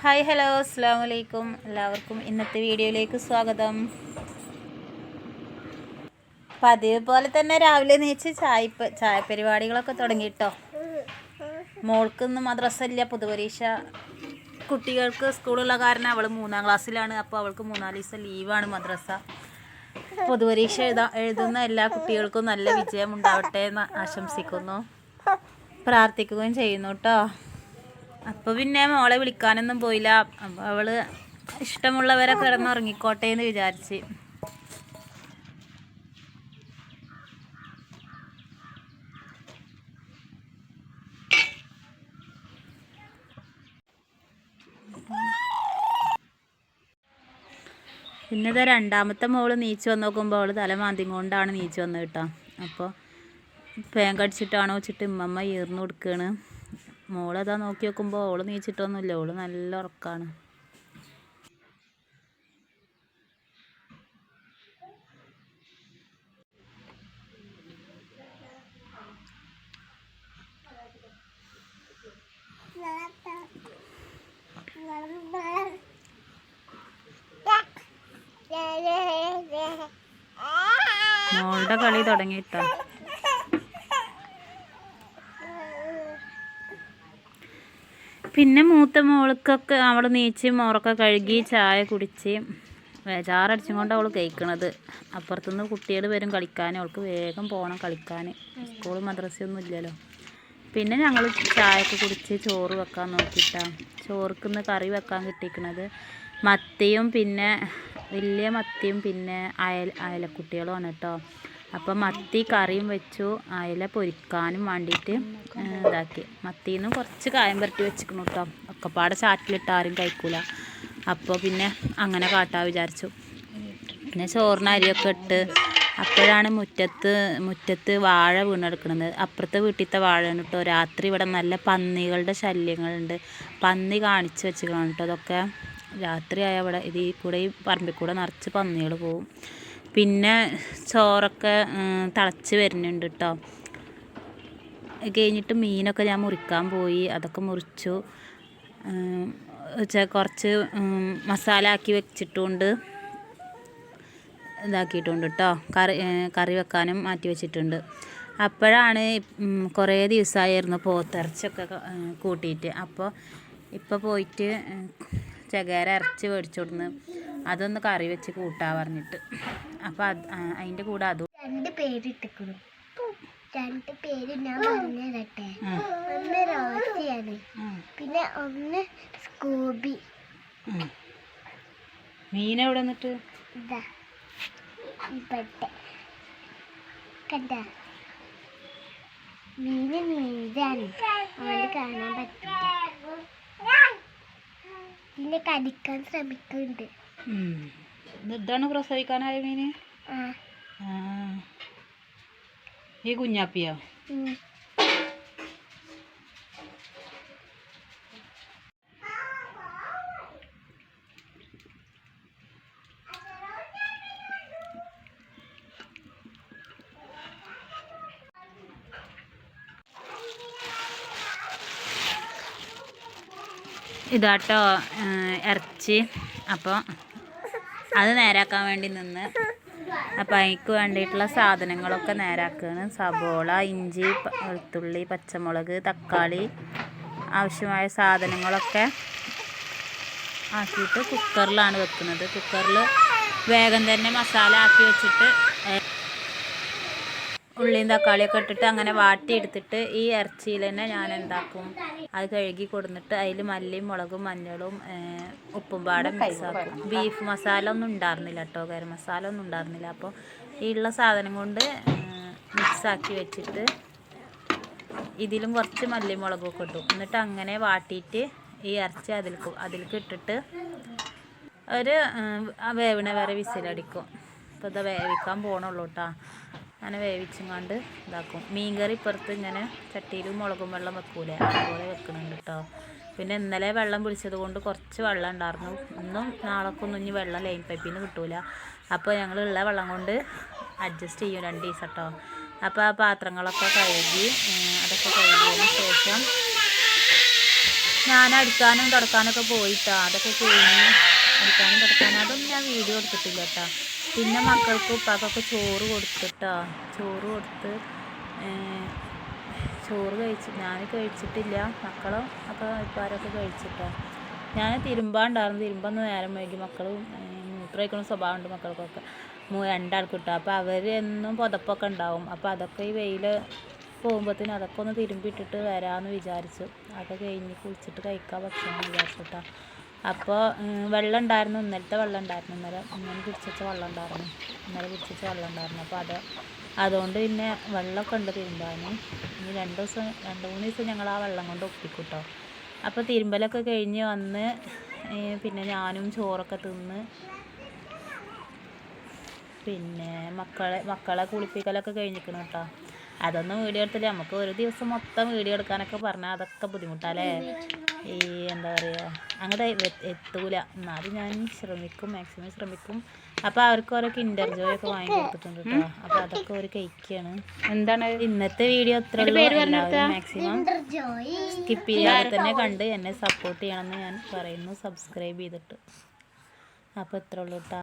Hi hello അസ്സാം വലൈക്കും എല്ലാവർക്കും ഇന്നത്തെ വീഡിയോയിലേക്ക് സ്വാഗതം. പതിവ് പോലെ തന്നെ രാവിലെ നീച്ച് ചായ ചായ പരിപാടികളൊക്കെ തുടങ്ങിയിട്ടോ മോൾക്ക് ഇന്ന് മദ്രസ ഇല്ല പൊതുപരീക്ഷ. കുട്ടികൾക്ക് സ്കൂളുള്ള കാരണം അവൾ മൂന്നാം ക്ലാസ്സിലാണ് അപ്പോൾ അവൾക്ക് മൂന്നാൽ ദിവസം ലീവാണ് മദ്രസ. പൊതുപരീക്ഷ എഴുതാ എഴുതുന്ന എല്ലാ കുട്ടികൾക്കും നല്ല വിജയം ഉണ്ടാവട്ടെ എന്ന് ആശംസിക്കുന്നു. പ്രാർത്ഥിക്കുകയും ചെയ്യുന്നു കേട്ടോ അപ്പോൾ പിന്നെ മോളെ വിളിക്കാനൊന്നും പോയില്ല. അപ്പോൾ അവൾ ഇഷ്ടമുള്ളവരെ കിടന്നുറങ്ങിക്കോട്ടെ എന്ന് വിചാരിച്ച്. പിന്നെ ഇതാ രണ്ടാമത്തെ മോൾ നീച്ച് വന്ന് നോക്കുമ്പോൾ അവൾ തല മാന്തി കൊണ്ടാണ് നീച്ച് വന്നത് കേട്ടോ. അപ്പോൾ പേങ്കടിച്ചിട്ടാണോ വെച്ചിട്ട് ഇമ്മമ്മ ഈർന്നു കൊടുക്കുകയാണ് മോളതാ നോക്കി നോക്കുമ്പോൾ ഓൾ നീച്ചിട്ടൊന്നുമില്ല. ഓൾ നല്ല ഉറക്കാണ്. മോളുടെ കളി തുടങ്ങിയിട്ടോ? പിന്നെ മൂത്ത മോൾക്കൊക്കെ അവൾ നീച്ച് മോറൊക്കെ കഴുകി ചായ കുടിച്ച് വേചാറടിച്ചും കൊണ്ട് അവൾ കഴിക്കണത്. അപ്പുറത്തുനിന്ന് കുട്ടികൾ വരും കളിക്കാൻ അവൾക്ക് വേഗം പോകണം കളിക്കാൻ സ്കൂൾ മദ്രസയൊന്നും ഇല്ലല്ലോ. പിന്നെ ഞങ്ങൾ ചായയൊക്കെ കുടിച്ച് ചോറ് വെക്കാൻ നോക്കിയിട്ടാണ് ചോറുക്കുന്ന് കറി വെക്കാൻ കിട്ടിയിരിക്കണത് മത്തിയും പിന്നെ വലിയ മത്തിയും പിന്നെ അയല അയലക്കുട്ടികളുമാണ് കേട്ടോ അപ്പം മത്തി കറിയും വെച്ചു അയല പൊരിക്കാനും വേണ്ടിയിട്ട് ഇതാക്കി. മത്തിയിൽ നിന്ന് കുറച്ച് കായം പുരട്ടി വെച്ചിക്കണു കേട്ടോ ഒക്കെപ്പാടെ ചാറ്റിലിട്ട് ആരും കഴിക്കൂല. അപ്പോൾ പിന്നെ അങ്ങനെ കാട്ടാ വിചാരിച്ചു. പിന്നെ ചോറിന് അരിയൊക്കെ ഇട്ട് അപ്പോഴാണ് മുറ്റത്ത് മുറ്റത്ത് വാഴ വീണെടുക്കുന്നത് അപ്പുറത്തെ വീട്ടിലത്തെ വാഴയാണ് കേട്ടോ രാത്രി ഇവിടെ നല്ല പന്നികളുടെ ശല്യങ്ങളുണ്ട്. പന്നി കാണിച്ച് വെച്ചിരിക്കണം കേട്ടോ അതൊക്കെ രാത്രിയായ ഇവിടെ ഇത് ഈ കൂടെ ഈ പറമ്പിൽ കൂടെ നിറച്ച് പന്നികൾ പോവും. പിന്നെ ചോറൊക്കെ തിളച്ച് വരുന്നുണ്ട് കേട്ടോ കഴിഞ്ഞിട്ട് മീനൊക്കെ ഞാൻ മുറിക്കാൻ പോയി അതൊക്കെ മുറിച്ചു. കുറച്ച് മസാല ആക്കി വെച്ചിട്ടുണ്ട്. ഇതാക്കിയിട്ടുണ്ട് കേട്ടോ കറി കറി വെക്കാനും മാറ്റി വെച്ചിട്ടുണ്ട്. അപ്പോഴാണ് കുറേ ദിവസമായിരുന്നു പോത്തിറച്ചിയൊക്കെ ക- കൂട്ടിയിട്ട്. അപ്പോൾ ഇപ്പോൾ പോയിട്ട് ചകര ഇറച്ചി മേടിച്ചു അതൊന്ന് കറി വെച്ച് കൂട്ടാ പറഞ്ഞിട്ട്. അപ്പോൾ അതിന്റെ അതിന്റെ കൂടെ അതും. രണ്ട് പേരിട്ടിക്കുന്നു രണ്ട് പേര് ഞാൻ പറഞ്ഞു തരട്ടെ ഒന്ന് റോസിയാണ് പിന്നെ ഒന്ന് സ്കൂബി. മീൻ എവിടെ നിന്നിട്ട്? ഇതാ. ഇവിടെ. കണ്ട? മീന് നീതാണ് അതുകൊണ്ട് കാണാൻ പറ്റില്ല പിന്നെ കടിക്കാൻ ശ്രമിക്കുന്നുണ്ട്. ഇതാണ് പ്രസവിക്കാനായ മീന്? ആ. ആ. ഈ കുഞ്ഞാപ്പിയോ? ഉം. ഇതാട്ടോ ഏഹ്, ഇറച്ചി. അപ്പോൾ അത് നേരാക്കാൻ വേണ്ടി നിന്ന്. അപ്പോൾ അതിക്ക് വേണ്ടിയിട്ടുള്ള സാധനങ്ങളൊക്കെ നേരാക്കുകയാണ് സബോള ഇഞ്ചി വെളുത്തുള്ളി പച്ചമുളക് തക്കാളി ആവശ്യമായ സാധനങ്ങളൊക്കെ ആക്കിയിട്ട് കുക്കറിലാണ് വെക്കുന്നത്. കുക്കറിൽ വേഗം തന്നെ മസാല ആക്കി വെച്ചിട്ട് ഉള്ളിയും തക്കാളിയൊക്കെ ഇട്ടിട്ട് അങ്ങനെ വാട്ടിയെടുത്തിട്ട് ഈ ഇറച്ചിയിൽ തന്നെ ഞാൻ എന്താക്കും? അത് കഴുകി കൊടുന്നിട്ട് അതിൽ മല്ലിയും മുളകും മഞ്ഞളും ഉപ്പും പാടം മിക്സ് ആക്കും. ബീഫ് മസാല ഒന്നും ഉണ്ടായിരുന്നില്ല കേട്ടോ ഗരം മസാല ഒന്നും ഉണ്ടായിരുന്നില്ല. അപ്പോൾ ഈ ഉള്ള സാധനം കൊണ്ട് മിക്സാക്കി വെച്ചിട്ട് ഇതിലും കുറച്ച് മല്ലിയും മുളകും ഇട്ടും എന്നിട്ട് അങ്ങനെ വാട്ടിയിട്ട് ഈ ഇറച്ചി അതിൽക്ക് അതിലേക്ക് ഇട്ടിട്ട് ഒരു വേവിണ വരെ വിസിലടിക്കും. ഇപ്പോൾ ഇത് വേവിക്കാൻ പോകണുള്ളൂ കേട്ടോ അങ്ങനെ വേവിച്ചങ്ങാണ്ട് ഇതാക്കും. മീൻകറി ഇപ്പുറത്ത് ഇങ്ങനെ ചട്ടിയിൽ മുളകും വെള്ളം വെക്കൂലേ? അതുപോലെ വെക്കുന്നുണ്ട് കേട്ടോ പിന്നെ ഇന്നലെ വെള്ളം പിടിച്ചത് കൊണ്ട് കുറച്ച് വെള്ളം ഉണ്ടായിരുന്നു. ഇന്നും നാളൊക്കെ ഒന്നും ഇനി വെള്ളം ലൈൻ പൈപ്പിൽ നിന്ന് കിട്ടൂല. അപ്പോൾ ഞങ്ങൾ ഉള്ള വെള്ളം കൊണ്ട് അഡ്ജസ്റ്റ് ചെയ്യും രണ്ട് ദിവസം കേട്ടോ അപ്പോൾ ആ പാത്രങ്ങളൊക്കെ കഴുകി അതൊക്കെ കഴുകിയതിന് ശേഷം ഞാൻ അടിക്കാനും തുടക്കാനൊക്കെ പോയിട്ടാ. അതൊക്കെ കഴിഞ്ഞ് അടിക്കാനും തുടക്കാനും. അതൊന്നും ഞാൻ വീഡിയോ എടുത്തിട്ടില്ല കേട്ടാ പിന്നെ മക്കൾക്ക് ഉപ്പാക്കൊക്കെ ചോറ് കൊടുത്തിട്ടോ. ചോറ് കൊടുത്ത് ചോറ് കഴിച്ചു ഞാൻ കഴിച്ചിട്ടില്ല. മക്കളും? ഒക്കെ ഇപ്പാരൊക്കെ കഴിച്ചിട്ടോ. ഞാൻ തിരുമ്പാണ്ടായിരുന്നു തിരുമ്പന്ന് നേരം വൈകി. മക്കൾ മൂത്രമൊഴിക്കുന്ന സ്വഭാവമുണ്ട് മക്കൾക്കൊക്കെ. രണ്ടാൾക്ക് കിട്ടുക അപ്പോൾ അവർ എന്നും പുതപ്പൊക്കെ ഉണ്ടാവും. അപ്പോൾ അതൊക്കെ ഈ വെയിൽ പോകുമ്പോഴത്തേനും അതൊക്കെ ഒന്ന് തിരുമ്പിയിട്ടിട്ട് വരാമെന്ന് വിചാരിച്ചു. അതൊക്കെ കഴിഞ്ഞ് കുളിച്ചിട്ട് കഴിക്കാൻ ഭക്ഷണം വിചാരിച്ചിട്ടാ. അപ്പോൾ വെള്ളം ഉണ്ടായിരുന്നു ഇന്നലത്തെ വെള്ളം ഉണ്ടായിരുന്നു ഇന്നലെ ഇന്നലെ പിടിച്ച വെള്ളം ഉണ്ടായിരുന്നു ഇന്നലെ പിടിച്ച വെള്ളം ഉണ്ടായിരുന്നു അപ്പോൾ അത് അതുകൊണ്ട് പിന്നെ വെള്ളമൊക്കെ ഉണ്ട് തിരുമ്പാൻ ഇനി രണ്ട് ദിവസം രണ്ട് മൂന്ന് ദിവസം ഞങ്ങൾ ആ വെള്ളം കൊണ്ട് ഒപ്പിക്കും കേട്ടോ അപ്പോൾ തിരുമ്പലൊക്കെ കഴിഞ്ഞ് വന്ന് പിന്നെ ഞാനും ചോറൊക്കെ തിന്ന് പിന്നെ മക്കളെ മക്കളെ കുളിപ്പിക്കലൊക്കെ കഴിഞ്ഞിരിക്കണം കേട്ടോ അതൊന്നും വീഡിയോ എടുത്തില്ല. നമുക്ക് ഒരു ദിവസം മൊത്തം വീഡിയോ എടുക്കാനൊക്കെ പറഞ്ഞാൽ അതൊക്കെ ബുദ്ധിമുട്ടാല്ലേ? ഈ എന്താ പറയുക അങ്ങോട്ട് എത്തൂല. എന്നാലും ഞാൻ ശ്രമിക്കും മാക്സിമം ശ്രമിക്കും. അപ്പോൾ അവർക്ക് ഓരോ കിൻഡർ ജോയ് ഒക്കെ വാങ്ങി കൊടുത്തിട്ടുണ്ട് കേട്ടോ അപ്പോൾ അതൊക്കെ ഒരു കഴിക്കുകയാണ് എന്താണ്? ഇന്നത്തെ വീഡിയോ അത്ര മാക്സിമം ജോയി സ്കിപ്പ് ചെയ്യാതെ തന്നെ കണ്ട് എന്നെ സപ്പോർട്ട് ചെയ്യണമെന്ന് ഞാൻ പറയുന്നു. സബ്സ്ക്രൈബ് ചെയ്തിട്ട്. അപ്പോൾ ഇത്ര ഉള്ളൂ കേട്ടോ